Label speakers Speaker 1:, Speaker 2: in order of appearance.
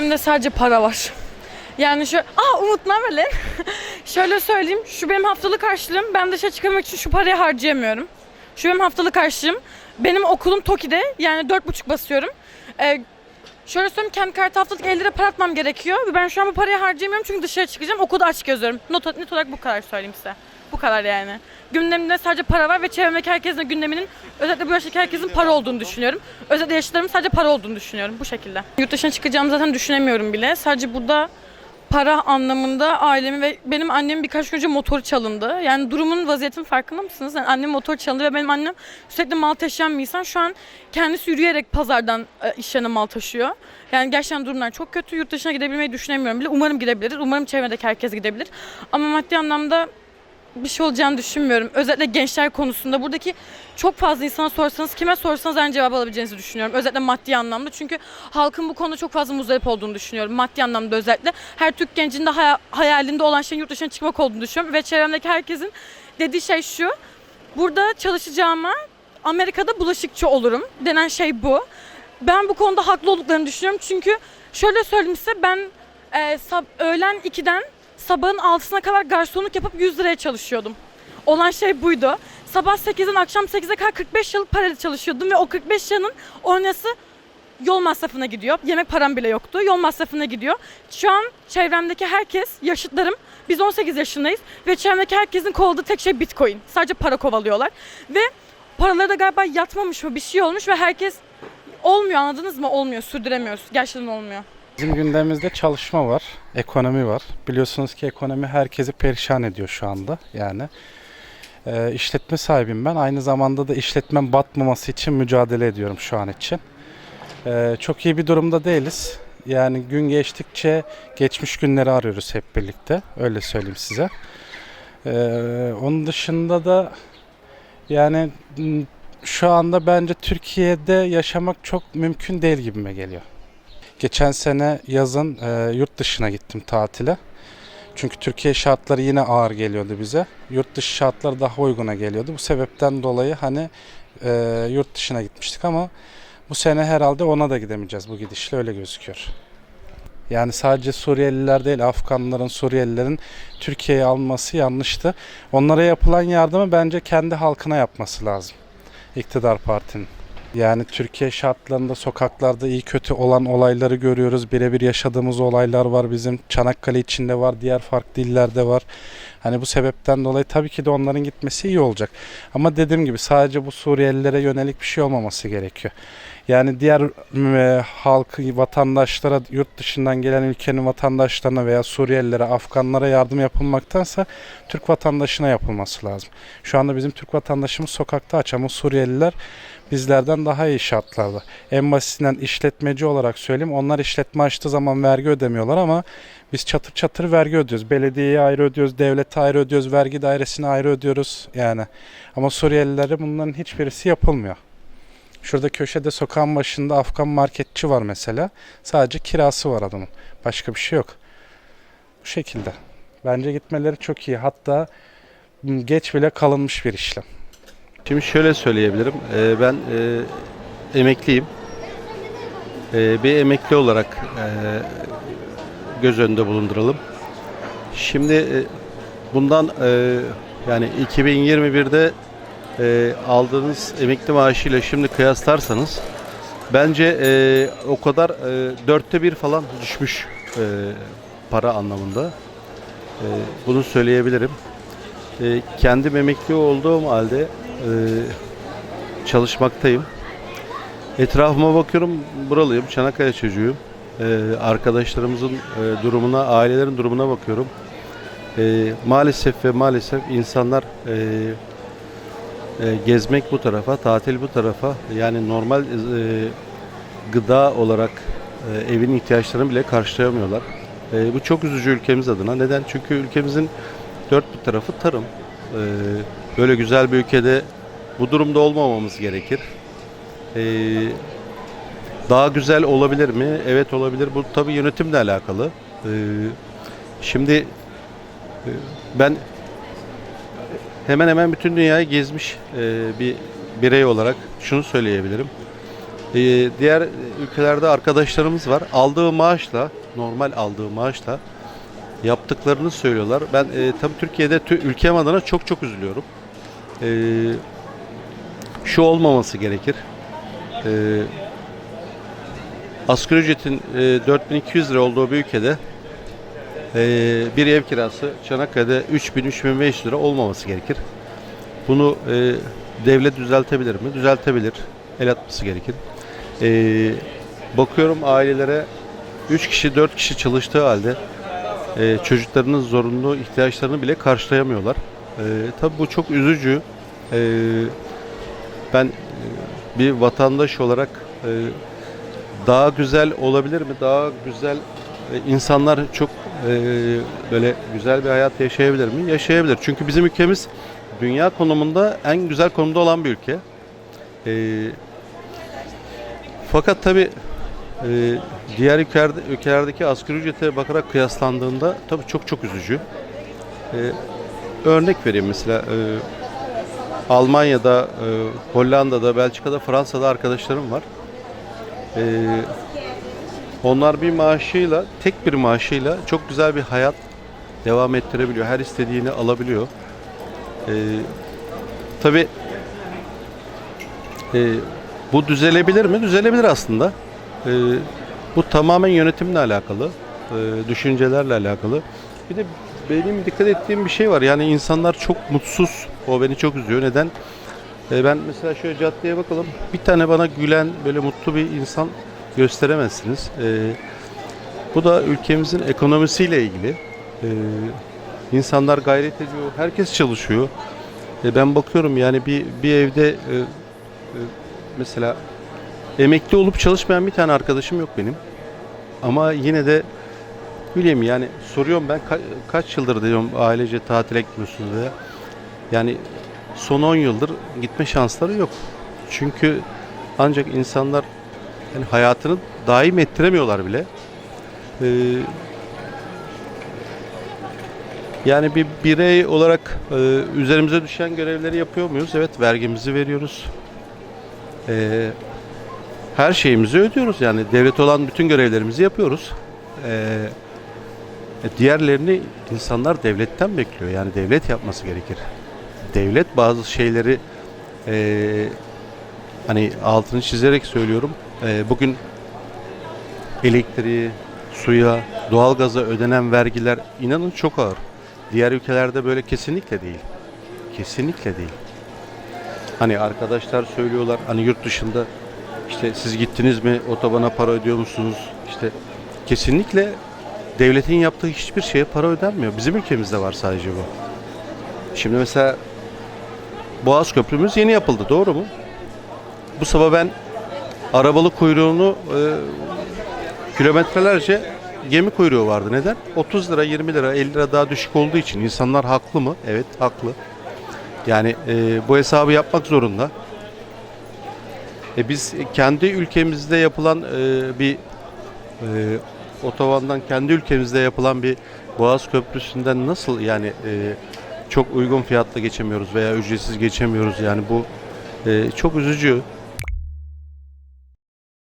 Speaker 1: Benim de sadece para var. Yani şu... Aa Umut lan? Şöyle söyleyeyim. Şu benim haftalık harçlığım. Ben dışarı çıkmak için şu parayı harcayamıyorum. Şu benim haftalık harçlığım. Benim okulum Toki'de. Yani dört buçuk basıyorum. Ee, şöyle söyleyeyim kendi kartı haftalık 50 lira para atmam gerekiyor. Ve ben şu an bu parayı harcayamıyorum çünkü dışarı çıkacağım. Okulda aç geziyorum. Not, net olarak bu kadar söyleyeyim size. Bu kadar yani. Gündemimde sadece para var ve çevremdeki herkesin gündeminin özellikle bu yaştaki herkesin para olduğunu düşünüyorum. Özellikle yaşlılarımın sadece para olduğunu düşünüyorum bu şekilde. Yurt dışına çıkacağımı zaten düşünemiyorum bile. Sadece burada para anlamında ailemi ve benim annemin birkaç gün önce motoru çalındı. Yani durumun vaziyetin farkında mısınız? Yani annem motor çalındı ve benim annem sürekli mal taşıyan bir insan. Şu an kendisi yürüyerek pazardan e, iş yerine mal taşıyor. Yani gerçekten durumlar çok kötü. Yurt dışına gidebilmeyi düşünemiyorum bile. Umarım gidebiliriz. Umarım çevredeki herkes gidebilir. Ama maddi anlamda bir şey olacağını düşünmüyorum. Özellikle gençler konusunda. Buradaki çok fazla insana sorsanız, kime sorsanız aynı cevabı alabileceğinizi düşünüyorum. Özellikle maddi anlamda. Çünkü halkın bu konuda çok fazla muzdarip olduğunu düşünüyorum. Maddi anlamda özellikle. Her Türk gencinin de haya- hayalinde olan şeyin yurt dışına çıkmak olduğunu düşünüyorum. Ve çevremdeki herkesin dediği şey şu. Burada çalışacağıma Amerika'da bulaşıkçı olurum denen şey bu. Ben bu konuda haklı olduklarını düşünüyorum. Çünkü şöyle söyleyeyim size ben e, sab- öğlen 2'den sabahın 6'sına kadar garsonluk yapıp 100 liraya çalışıyordum. Olan şey buydu. Sabah 8'den akşam 8'e kadar 45 yıllık parayla çalışıyordum ve o 45 yılın oynası yol masrafına gidiyor. Yemek param bile yoktu. Yol masrafına gidiyor. Şu an çevremdeki herkes, yaşıtlarım, biz 18 yaşındayız ve çevremdeki herkesin kovaladığı tek şey bitcoin. Sadece para kovalıyorlar. Ve paraları da galiba yatmamış mı bir şey olmuş ve herkes olmuyor anladınız mı? Olmuyor, sürdüremiyoruz. Gerçekten olmuyor.
Speaker 2: Bizim gündemimizde çalışma var, ekonomi var. Biliyorsunuz ki ekonomi herkesi perişan ediyor şu anda. Yani e, işletme sahibiyim ben. Aynı zamanda da işletmem batmaması için mücadele ediyorum şu an için. E, çok iyi bir durumda değiliz. Yani gün geçtikçe geçmiş günleri arıyoruz hep birlikte. Öyle söyleyeyim size. E, onun dışında da yani şu anda bence Türkiye'de yaşamak çok mümkün değil gibime geliyor. Geçen sene yazın e, yurt dışına gittim tatile. Çünkü Türkiye şartları yine ağır geliyordu bize. Yurt dışı şartları daha uyguna geliyordu. Bu sebepten dolayı hani e, yurt dışına gitmiştik ama bu sene herhalde ona da gidemeyeceğiz bu gidişle öyle gözüküyor. Yani sadece Suriyeliler değil Afganların, Suriyelilerin Türkiye'ye alması yanlıştı. Onlara yapılan yardımı bence kendi halkına yapması lazım. İktidar partinin. Yani Türkiye şartlarında sokaklarda iyi kötü olan olayları görüyoruz. Birebir yaşadığımız olaylar var bizim. Çanakkale içinde var, diğer farklı illerde var. Hani bu sebepten dolayı tabii ki de onların gitmesi iyi olacak. Ama dediğim gibi sadece bu Suriyelilere yönelik bir şey olmaması gerekiyor. Yani diğer e, halkı, vatandaşlara, yurt dışından gelen ülkenin vatandaşlarına veya Suriyelilere, Afganlara yardım yapılmaktansa Türk vatandaşına yapılması lazım. Şu anda bizim Türk vatandaşımız sokakta aç ama Suriyeliler bizlerden daha iyi şartlarda. En basitinden işletmeci olarak söyleyeyim. Onlar işletme açtığı zaman vergi ödemiyorlar ama biz çatır çatır vergi ödüyoruz. Belediyeye ayrı ödüyoruz, devlete ayrı ödüyoruz, vergi dairesine ayrı ödüyoruz yani. Ama Suriyelilere bunların hiçbirisi yapılmıyor. Şurada köşede sokağın başında Afgan marketçi var mesela. Sadece kirası var adamın. Başka bir şey yok. Bu şekilde. Bence gitmeleri çok iyi. Hatta geç bile kalınmış bir işlem.
Speaker 3: Şimdi şöyle söyleyebilirim. Ee, ben e, emekliyim. Ee, bir emekli olarak e, göz önünde bulunduralım. Şimdi e, bundan e, yani 2021'de e, aldığınız emekli maaşıyla şimdi kıyaslarsanız bence e, o kadar e, dörtte bir falan düşmüş e, para anlamında. E, bunu söyleyebilirim. E, kendim emekli olduğum halde e, çalışmaktayım. Etrafıma bakıyorum, buralıyım, Çanakkale çocuğuyum. E, arkadaşlarımızın e, durumuna, ailelerin durumuna bakıyorum. E, maalesef ve maalesef insanlar e, e, gezmek bu tarafa, tatil bu tarafa, yani normal e, gıda olarak e, evin ihtiyaçlarını bile karşılayamıyorlar. E, bu çok üzücü ülkemiz adına. Neden? Çünkü ülkemizin dört bir tarafı tarım. E, böyle güzel bir ülkede bu durumda olmamamız gerekir. Ee, daha güzel olabilir mi? Evet olabilir. Bu tabii yönetimle alakalı. Ee, şimdi e, ben hemen hemen bütün dünyayı gezmiş e, bir birey olarak şunu söyleyebilirim. Ee, diğer ülkelerde arkadaşlarımız var. Aldığı maaşla, normal aldığı maaşla yaptıklarını söylüyorlar. Ben e, tabii Türkiye'de tü- ülkem adına çok çok üzülüyorum. Şu olmaması gerekir. Ee, asgari ücretin e, 4200 lira olduğu bir ülkede e, bir ev kirası Çanakkale'de 3000-3500 lira olmaması gerekir. Bunu e, devlet düzeltebilir mi? Düzeltebilir. El atması gerekir. E, bakıyorum ailelere 3 kişi 4 kişi çalıştığı halde e, çocuklarının zorunlu ihtiyaçlarını bile karşılayamıyorlar. E, tabii bu çok üzücü. E, ben bir vatandaş olarak e, daha güzel olabilir mi? Daha güzel e, insanlar çok böyle güzel bir hayat yaşayabilir mi? Yaşayabilir. Çünkü bizim ülkemiz dünya konumunda en güzel konumda olan bir ülke. E, fakat tabi diğer ülkelerde, ülkelerdeki asgari ücrete bakarak kıyaslandığında tabi çok çok üzücü. E, örnek vereyim mesela e, Almanya'da, e, Hollanda'da, Belçika'da, Fransa'da arkadaşlarım var. E, onlar bir maaşıyla, tek bir maaşıyla çok güzel bir hayat devam ettirebiliyor. Her istediğini alabiliyor. E, Tabi bu düzelebilir mi? Düzelebilir aslında. E, bu tamamen yönetimle alakalı, e, düşüncelerle alakalı. Bir de benim dikkat ettiğim bir şey var. Yani insanlar çok mutsuz. O beni çok üzüyor. Neden? E, ben mesela şöyle caddeye bakalım. Bir tane bana gülen, böyle mutlu bir insan gösteremezsiniz. E, bu da ülkemizin ekonomisiyle ilgili. E, insanlar gayret ediyor. Herkes çalışıyor. E, ben bakıyorum yani bir bir evde e, e, mesela emekli olup çalışmayan bir tane arkadaşım yok benim. Ama yine de bileyim yani soruyorum ben ka- kaç yıldır diyorum ailece tatile gitmiyorsunuz diye. Yani son 10 yıldır gitme şansları yok. Çünkü ancak insanlar yani hayatını daim ettiremiyorlar bile. Ee, yani bir birey olarak e, üzerimize düşen görevleri yapıyor muyuz? Evet vergimizi veriyoruz. Ee, her şeyimizi ödüyoruz. Yani devlet olan bütün görevlerimizi yapıyoruz. Ee, e, diğerlerini insanlar devletten bekliyor. Yani devlet yapması gerekir. Devlet bazı şeyleri e, hani altını çizerek söylüyorum. E, bugün elektriği, suya, doğalgaza ödenen vergiler inanın çok ağır. Diğer ülkelerde böyle kesinlikle değil. Kesinlikle değil. Hani arkadaşlar söylüyorlar hani yurt dışında işte siz gittiniz mi otobana para ödüyor musunuz? İşte kesinlikle devletin yaptığı hiçbir şeye para ödenmiyor. Bizim ülkemizde var sadece bu. Şimdi mesela Boğaz Köprümüz yeni yapıldı doğru mu? Bu sabah ben arabalı kuyruğunu e, kilometrelerce gemi kuyruğu vardı. Neden? 30 lira, 20 lira, 50 lira daha düşük olduğu için. insanlar haklı mı? Evet haklı. Yani e, bu hesabı yapmak zorunda. E, biz kendi ülkemizde yapılan e, bir e, otobandan kendi ülkemizde yapılan bir Boğaz Köprüsü'nden nasıl yani e, çok uygun fiyatla geçemiyoruz veya ücretsiz geçemiyoruz yani bu e, çok üzücü.